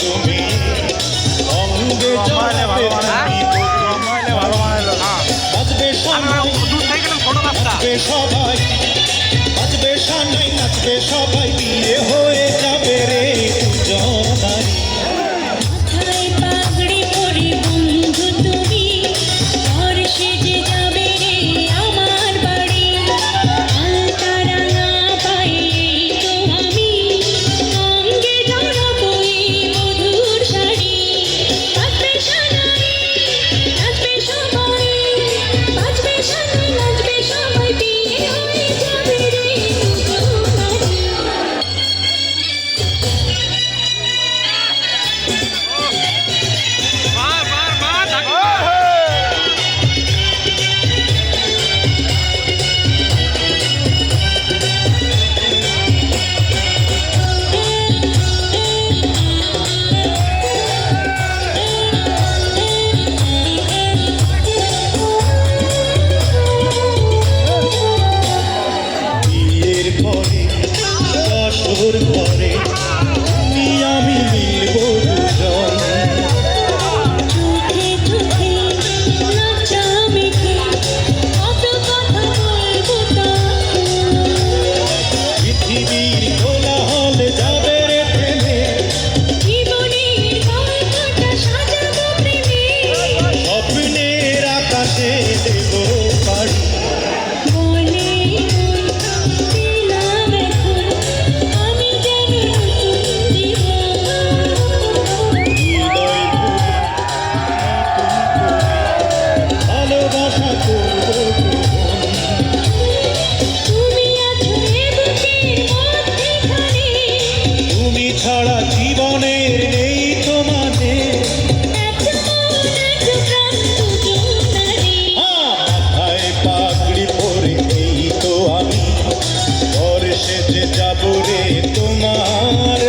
তুমি অঙ্গে জানাতে ভালো মানালো বাজবে সবাই নাচবে সবাই বিয়ে হয়ে Congratulations, England! সেজে যাব রে তোমার